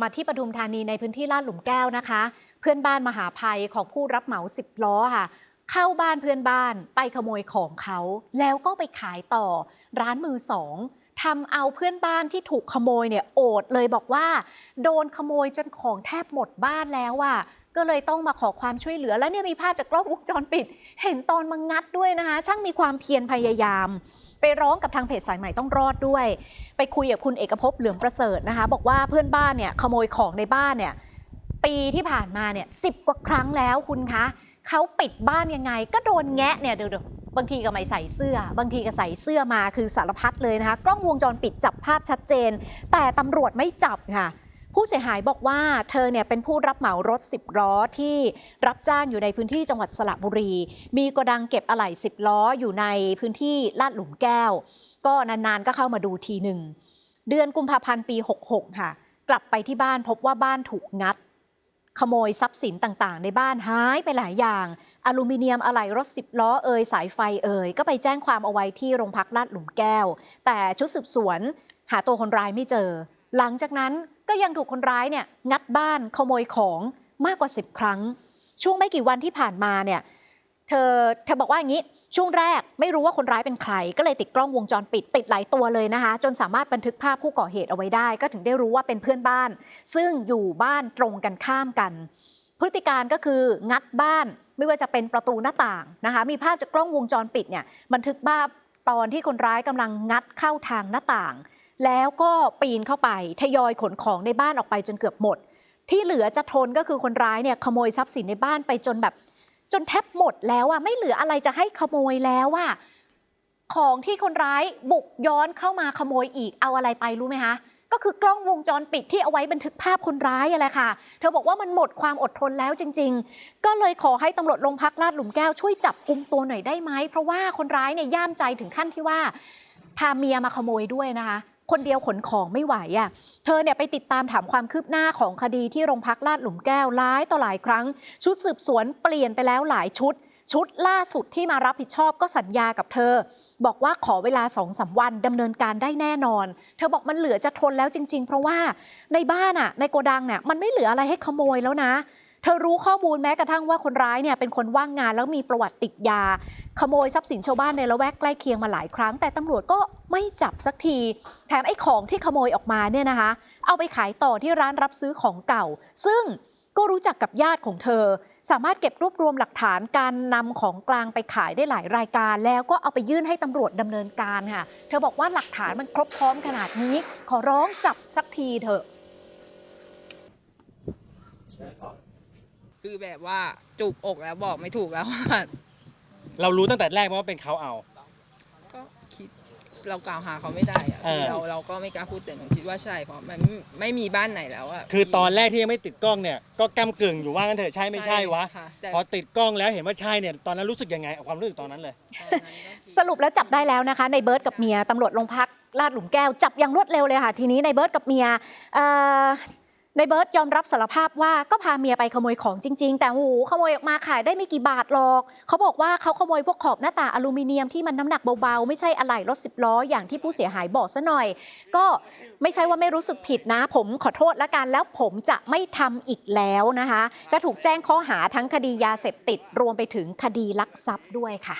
มาที่ปทุมธานีในพื้นที่ลาดหลุมแก้วนะคะ เพื่อนบ้านมหาภัยของผู้รับเหมาสิบล้อค่ะเข้าบ้านเพื่อนบ้านไปขโมยของเขาแล้วก็ไปขายต่อร้านมือสองทำเอาเพื่อนบ้านที่ถูกขโมยเนี่ยโอดเลยบอกว่า โดนขโมยจนของแทบหมดบ้านแล้วอะ ก็เลยต้องมาขอความช่วยเหลือแล้วเนี่ยมีภาพจากกล้องวงจรปิด เห็นตอนมางัดด้วยนะคะ ช่างมีความเพียรพยายาม ไปร้องกับทางเพจสายใหม่ต้องรอดด้วย ไปคุยกับคุณเอกภพเหลืองประเสริฐนะคะ บอกว่าเพื่อนบ้านเนี่ยขโมยของในบ้านเนี่ยปีที่ผ่านมาเนี่ยสิบกว่าครั้งแล้วคุณคะเขาปิดบ้านยังไง ก็โดนแงะเนี่ยเดี๋ยวบางทีก็ไม่ใส่เสื้อ บางทีก็ใส่เสื้อมาคือสารพัดเลยนะคะ กล้องวงจรปิดจับภาพชัดเจน แต่ตำรวจไม่จับค่ะ ผู้เสียหายบอกว่าเธอเนี่ยเป็นผู้รับเหมารถ 10 ล้อที่รับจ้างอยู่ในพื้นที่จังหวัดสระบุรี มีโกดังเก็บอะไหล่ 10 ล้ออยู่ในพื้นที่ลาดหลุมแก้ว ก็นานๆก็เข้ามาดูทีหนึ่ง เดือนกุมภาพันธ์ปี 66 ค่ะ กลับไปที่บ้านพบว่าบ้านถูกงัด ขโมยทรัพย์สินต่างๆ ในบ้านหายไปหลายอย่างอลูมิเนียมอะไหล่รถสิบล้อเอ่ยสายไฟเอ่ยก็ไปแจ้งความเอาไว้ที่โรงพักลาดหลุมแก้ว แต่ชุดสืบสวนหาตัวคนร้ายไม่เจอ หลังจากนั้น ก็ยังถูกคนร้ายเนี่ยงัดบ้านขโมยของมากกว่า 10 ครั้ง ช่วงไม่กี่วันที่ผ่านมาเนี่ยเธอเธอบอกว่าอย่างนี้ช่วงแรกไม่รู้ว่าคนร้ายเป็นใคร ก็เลยติดกล้องวงจรปิดติดหลายตัวเลยนะคะ จนสามารถบันทึกภาพผู้ก่อเหตุเอาไว้ได้ ก็ถึงได้รู้ว่าเป็นเพื่อนบ้าน ซึ่งอยู่บ้านตรงกันข้ามกัน พฤติการก็คืองัดบ้านไม่ว่าจะเป็นประตูหน้าต่างนะคะ มีภาพจากกล้องวงจรปิดเนี่ยบันทึกภาพตอนที่คนร้ายกำลังงัดเข้าทางหน้าต่าง แล้วก็ปีนเข้าไปทยอยขนของในบ้านออกไปจนเกือบหมด ที่เหลือจะทนก็คือคนร้ายเนี่ยขโมยทรัพย์สินในบ้านไปจนแบบ จนแทบหมดแล้วอะไม่เหลืออะไรจะให้ขโมยแล้วอะของที่คนร้ายบุกย้อนเข้ามาขโมยอีกเอาอะไรไปรู้ไหมคะก็คือกล้องวงจรปิดที่เอาไว้บันทึกภาพคนร้ายอะไรค่ะ เธอบอกว่ามันหมดความอดทนแล้วจริง ๆ ก็เลยขอให้ตำรวจโรงพักลาดหลุมแก้วช่วยจับกลุ่มตัวหน่อยได้ไหม เพราะว่าคนร้ายเนี่ยย่ามใจถึงขั้นที่ว่า พาเมียมาขโมยด้วยนะคะ คนเดียวขนของไม่ไหวอะเธอเนี่ยไปติดตามถามความคืบหน้าของคดีที่โรงพักลาดหลุมแก้วหลายต่อหลายครั้ง ชุดสืบสวนเปลี่ยนไปแล้วหลายชุด ชุดล่าสุดที่มารับผิดชอบก็สัญญากับเธอ บอกว่าขอเวลาสองสามวันดำเนินการได้แน่นอน เธอบอกมันเหลือจะทนแล้วจริง ๆ เพราะว่าในบ้านอะในโกดังเนี่ยมันไม่เหลืออะไรให้ขโมยแล้วนะ เธอรู้ข้อมูลแม้กระทั่งว่าคนร้ายเนี่ยเป็นคนว่างงานแล้วมีประวัติติดยา ขโมยทรัพย์สินชาวบ้านในละแวกใกล้เคียงมาหลายครั้ง แต่ตำรวจก็ไม่จับสักที แถมไอ้ของที่ขโมยออกมาเนี่ยนะคะ เอาไปขายต่อที่ร้านรับซื้อของเก่า ซึ่งก็รู้จักกับญาติของเธอ สามารถเก็บรวบรวมหลักฐานการนำของกลางไปขายได้หลายรายการ แล้วก็เอาไปยื่นให้ตำรวจดำเนินการค่ะ เธอบอกว่าหลักฐานมันครบพร้อมขนาดนี้ ขอร้องจับสักทีเถอะ คือแบบว่าจูบอกแล้วบอกไม่ถูกแล้วว่าเรารู้ตั้งแต่แรกไหมว่าเป็นเขาเอา ก็คิดเรากล่าวหาเขาไม่ได้อะเออคือเราเราก็ไม่กล้าพูดแต่หนูคิดว่าใช่เพราะมันไม่ไม่มีบ้านไหนแล้วอะคือตอนแรกที่ยังไม่ติดกล้องเนี่ยก็ก้ากึ่งอยู่ว่ากันเถอะใช่ไม่ใช่วะ ค่แต่พอติดกล้องแล้วเห็นว่าใช่เนี่ยตอนนั้นรู้สึกยังไงเอาความรู้สึกตอนนั้นเลยตอนนั้นก็คือสรุปแล้วจับได้แล้วนะคะในเบิร์ดกับเมียตำรวจโรงพักลาดหลุมแก้วจับอย่างรวดเร็วเลยค่ะ ทีนี้ในเบิร์ดกับเมียเอ่อ ในเบิร์ดยอมรับสารภาพว่าก็พาเมียไปขโมยของจริง ๆ แต่โอ้โหขโมยออกมาขายได้ไม่กี่บาทหรอก เขาบอกว่าเขาขโมยพวกขอบหน้าตาอลูมิเนียมที่มันน้ำหนักเบา ๆ ไม่ใช่อะไหล่รถสิบล้ออย่างที่ผู้เสียหายบอกซะหน่อย ก็ไม่ใช่ว่าไม่รู้สึกผิดนะ ผมขอโทษละกันแล้วผมจะไม่ทำอีกแล้วนะคะ ก็ถูกแจ้งข้อหาทั้งคดียาเสพติดรวมไปถึงคดีลักทรัพย์ด้วยค่ะ